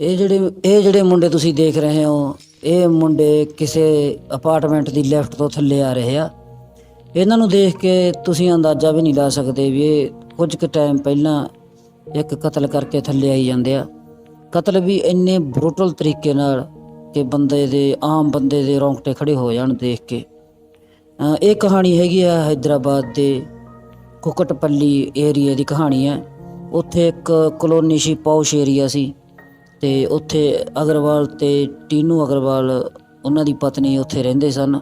ਇਹ ਜਿਹੜੇ ਇਹ ਜਿਹੜੇ ਮੁੰਡੇ ਤੁਸੀਂ ਦੇਖ ਰਹੇ ਹੋ, ਇਹ ਮੁੰਡੇ ਕਿਸੇ ਅਪਾਰਟਮੈਂਟ ਦੀ ਲੈਫਟ ਤੋਂ ਥੱਲੇ ਆ ਰਹੇ ਆ। ਇਹਨਾਂ ਨੂੰ ਦੇਖ ਕੇ ਤੁਸੀਂ ਅੰਦਾਜ਼ਾ ਵੀ ਨਹੀਂ ਲਾ ਸਕਦੇ ਵੀ ਇਹ ਕੁਝ ਕੁ ਟਾਈਮ ਪਹਿਲਾਂ ਇੱਕ ਕਤਲ ਕਰਕੇ ਥੱਲੇ ਆਈ ਜਾਂਦੇ ਆ। ਕਤਲ ਵੀ ਇੰਨੇ ਬਰੂਟਲ ਤਰੀਕੇ ਨਾਲ ਕਿ ਬੰਦੇ ਦੇ, ਆਮ ਬੰਦੇ ਦੇ ਰੌਂਗਟੇ ਖੜੇ ਹੋ ਜਾਣ ਦੇਖ ਕੇ। ਇਹ ਕਹਾਣੀ ਹੈਗੀ ਆ ਹైదరాబాద్ ਦੇ ਕੁਕਟਪੱਲੀ ਏਰੀਆ ਦੀ ਕਹਾਣੀ ਹੈ। ਉੱਥੇ ਇੱਕ ਕਲੋਨੀ ਸੀ, ਪੌਸ਼ ਏਰੀਆ ਸੀ। ਅਤੇ ਉੱਥੇ ਅਗਰਵਾਲ ਅਤੇ ਟੀਨੂ ਅਗਰਵਾਲ, ਉਹਨਾਂ ਦੀ ਪਤਨੀ ਉੱਥੇ ਰਹਿੰਦੇ ਸਨ।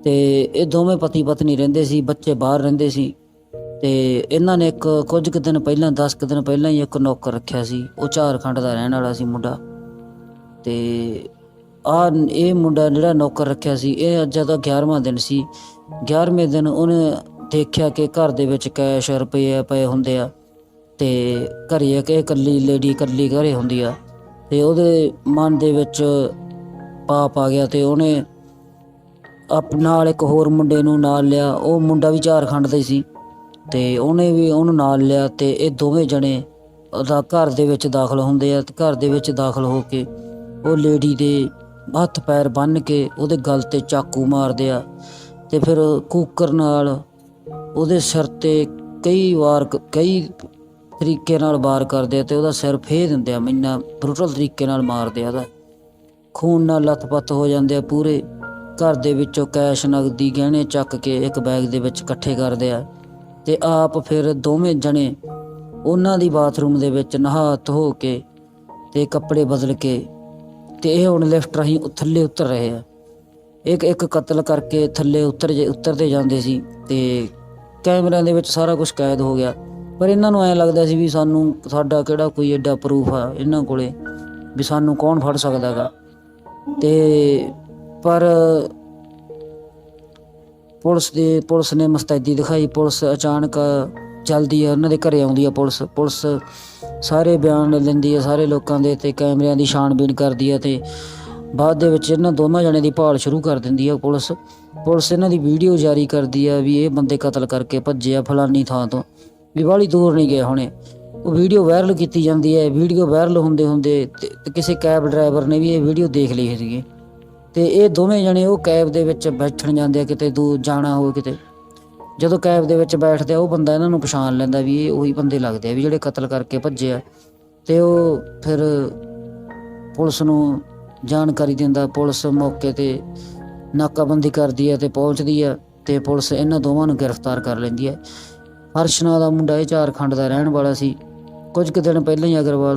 ਅਤੇ ਇਹ ਦੋਵੇਂ ਪਤੀ ਪਤਨੀ ਰਹਿੰਦੇ ਸੀ, ਬੱਚੇ ਬਾਹਰ ਰਹਿੰਦੇ ਸੀ। ਤੇ ਇਹਨਾਂ ਨੇ ਇੱਕ ਕੁਝ ਕੁ ਦਿਨ ਪਹਿਲਾਂ 10 ਕੁ ਦਿਨ ਪਹਿਲਾਂ ਹੀ ਇੱਕ ਨੌਕਰ ਰੱਖਿਆ ਸੀ। ਉਹ ਝਾਰਖੰਡ ਦਾ ਰਹਿਣ ਵਾਲਾ ਸੀ ਮੁੰਡਾ। ਤੇ ਆ ਇਹ ਮੁੰਡਾ ਜਿਹੜਾ ਨੌਕਰ ਰੱਖਿਆ ਸੀ, ਇਹ ਅੱਜ ਦਾ 11ਵਾਂ ਦਿਨ ਸੀ। 11ਵੇਂ ਦਿਨ ਉਹਨੇ ਦੇਖਿਆ ਕਿ ਘਰ ਦੇ ਵਿੱਚ ਕੈਸ਼ ਰੁਪਏ ਪਏ ਹੁੰਦੇ ਆ। ਤੇ ਘਰੇ ਇੱਕ ਇਹ ਇਕੱਲੀ ਲੇਡੀ ਇਕੱਲੀ ਘਰੇ ਹੁੰਦੀ ਆ। ਤੇ ਉਹਦੇ ਮਨ ਦੇ ਵਿੱਚ ਪਾਪ ਆ ਗਿਆ ਤੇ ਉਹਨੇ ਆਪ ਨਾਲ ਇੱਕ ਹੋਰ ਮੁੰਡੇ ਨੂੰ ਨਾਲ ਲਿਆ, ਉਹ ਮੁੰਡਾ ਵੀ ਝਾਰਖੰਡ ਦਾ ਹੀ ਸੀ ਤੇ ਉਹਨੇ ਵੀ ਉਹਨੂੰ ਨਾਲ ਲਿਆ ਤੇ ਇਹ ਦੋਵੇਂ ਜਣੇ ਉਹਦਾ ਘਰ ਦੇ ਵਿੱਚ ਦਾਖਲ ਹੁੰਦੇ ਆ ਤੇ ਘਰ ਦੇ ਵਿੱਚ ਦਾਖਲ ਹੋ ਕੇ ਉਹ ਲੇਡੀ ਦੇ ਹੱਥ ਪੈਰ ਬੰਨ੍ਹ ਕੇ ਉਹਦੇ ਗਲ ਤੇ ਚਾਕੂ ਮਾਰਦੇ ਆ ਤੇ ਫਿਰ ਕੂਕਰ ਨਾਲ ਉਹਦੇ ਸਿਰ ਤੇ ਕਈ ਵਾਰ ਕਈ ਤਰੀਕੇ ਨਾਲ ਵਾਰ ਕਰਦੇ ਆ ਤੇ ਉਹਦਾ ਸਿਰ ਫੇਹ ਦਿੰਦੇ ਆ ਮੈਨਾਂ ਬਰੂਟਲ ਤਰੀਕੇ ਨਾਲ ਮਾਰਦੇ ਆ ਉਹਦਾ। ਖੂਨ ਨਾਲ ਲੱਥਪੱਥ ਹੋ ਜਾਂਦੇ ਆ, ਪੂਰੇ ਘਰ ਦੇ ਵਿੱਚੋਂ ਕੈਸ਼ ਨਗਦੀ ਗਹਿਣੇ ਚੱਕ ਕੇ ਇੱਕ ਬੈਗ ਦੇ ਵਿੱਚ ਇਕੱਠੇ ਕਰਦੇ ਆ ਤੇ ਆਪ ਫਿਰ ਦੋਵੇਂ ਜਣੇ ਉਹਨਾਂ ਦੀ ਬਾਥਰੂਮ ਦੇ ਵਿੱਚ ਨਹਾ ਧੋ ਕੇ ਤੇ ਕੱਪੜੇ ਬਦਲ ਕੇ ਤੇ ਇਹ ਹੁਣ ਲਿਫਟ ਰਾਹੀਂ ਥੱਲੇ ਉਤਰ ਰਹੇ ਆ। ਇੱਕ ਇੱਕ ਕਤਲ ਕਰਕੇ ਥੱਲੇ ਉਤਰ ਜੇ, ਉਤਰਦੇ ਜਾਂਦੇ ਸੀ ਤੇ ਕੈਮਰਿਆਂ ਦੇ ਵਿੱਚ ਸਾਰਾ ਕੁਝ ਕੈਦ ਹੋ ਗਿਆ। ਪਰ ਇਹਨਾਂ ਨੂੰ ਐ ਲੱਗਦਾ ਸੀ ਵੀ ਸਾਨੂੰ ਸਾਡਾ ਕਿਹੜਾ ਕੋਈ ਐਡਾ ਪ੍ਰੂਫ ਆ ਇਹਨਾਂ ਕੋਲੇ ਵੀ ਸਾਨੂੰ ਕੌਣ ਫੜ ਸਕਦਾਗਾ। ਤੇ ਪਰ ਪੁਲਿਸ ਦੇ, ਪੁਲਿਸ ਨੇ ਮਸਤੈਦੀ ਦਿਖਾਈ, ਪੁਲਿਸ ਅਚਾਨਕ ਜਲਦੀ ਉਹਨਾਂ ਦੇ ਘਰੇ ਆਉਂਦੀ ਆ ਪੁਲਿਸ। ਪੁਲਿਸ ਸਾਰੇ ਬਿਆਨ ਲੈਂਦੀ ਆ ਸਾਰੇ ਲੋਕਾਂ ਦੇ ਤੇ ਕੈਮਰਿਆਂ ਦੀ ਛਾਣਬੀਣ ਕਰਦੀ ਆ ਤੇ ਬਾਅਦ ਦੇ ਵਿੱਚ ਇਹਨਾਂ ਦੋਨਾਂ ਜਣੇ ਦੀ ਭਾਲ ਸ਼ੁਰੂ ਕਰ ਦਿੰਦੀ ਆ ਪੁਲਿਸ। ਪੁਲਿਸ ਇਹਨਾਂ ਦੀ ਵੀਡੀਓ ਜਾਰੀ ਕਰਦੀ ਆ ਵੀ ਇਹ ਬੰਦੇ ਕਤਲ ਕਰਕੇ ਭੱਜੇ ਆ ਫਲਾਨੀ ਥਾਂ ਤੋਂ। ਵੀ ਬਾਹਲੀ ਦੂਰ ਨਹੀਂ ਗਏ ਹੁਣੇ। ਉਹ ਵੀਡੀਓ ਵਾਇਰਲ ਕੀਤੀ ਜਾਂਦੀ ਹੈ, ਵੀਡੀਓ ਵਾਇਰਲ ਹੁੰਦੇ ਹੁੰਦੇ ਤੇ ਕਿਸੇ ਕੈਬ ਡਰਾਈਵਰ ਨੇ ਵੀ ਇਹ ਵੀਡੀਓ ਦੇਖ ਲਈ ਸੀਗੀ। ਤੇ ਇਹ ਦੋਵੇਂ ਜਣੇ ਉਹ ਕੈਬ ਦੇ ਵਿੱਚ ਬੈਠਣ ਜਾਂਦੇ ਆ ਕਿਤੇ ਦੂਰ ਜਾਣਾ ਹੋਵੇ ਕਿਤੇ। ਜਦੋਂ ਕੈਬ ਦੇ ਵਿੱਚ ਬੈਠਦੇ ਆ, ਉਹ ਬੰਦਾ ਇਹਨਾਂ ਨੂੰ ਪਛਾਣ ਲੈਂਦਾ ਵੀ ਇਹ ਉਹੀ ਬੰਦੇ ਲੱਗਦੇ ਆ ਵੀ ਜਿਹੜੇ ਕਤਲ ਕਰਕੇ ਭੱਜੇ ਆ। ਤੇ ਉਹ ਫਿਰ ਪੁਲਿਸ ਨੂੰ ਜਾਣਕਾਰੀ ਦਿੰਦਾ, ਪੁਲਿਸ ਮੌਕੇ ਤੇ ਨਾਕਾਬੰਦੀ ਕਰਦੀ ਹੈ ਤੇ ਪਹੁੰਚਦੀ ਹੈ ਤੇ ਪੁਲਿਸ ਇਹਨਾਂ ਦੋਵਾਂ ਨੂੰ ਗ੍ਰਿਫਤਾਰ ਕਰ ਲੈਂਦੀ ਹੈ ਅਰਸ਼ਨਾ ਦਾ ਮੁੰਡਾ ਇਹ ਝਾਰਖੰਡ ਦਾ ਰਹਿਣ ਵਾਲਾ ਸੀ। ਕੁਝ ਕੁ ਦਿਨ ਪਹਿਲਾਂ ਹੀ ਅਗਰਵਾਲ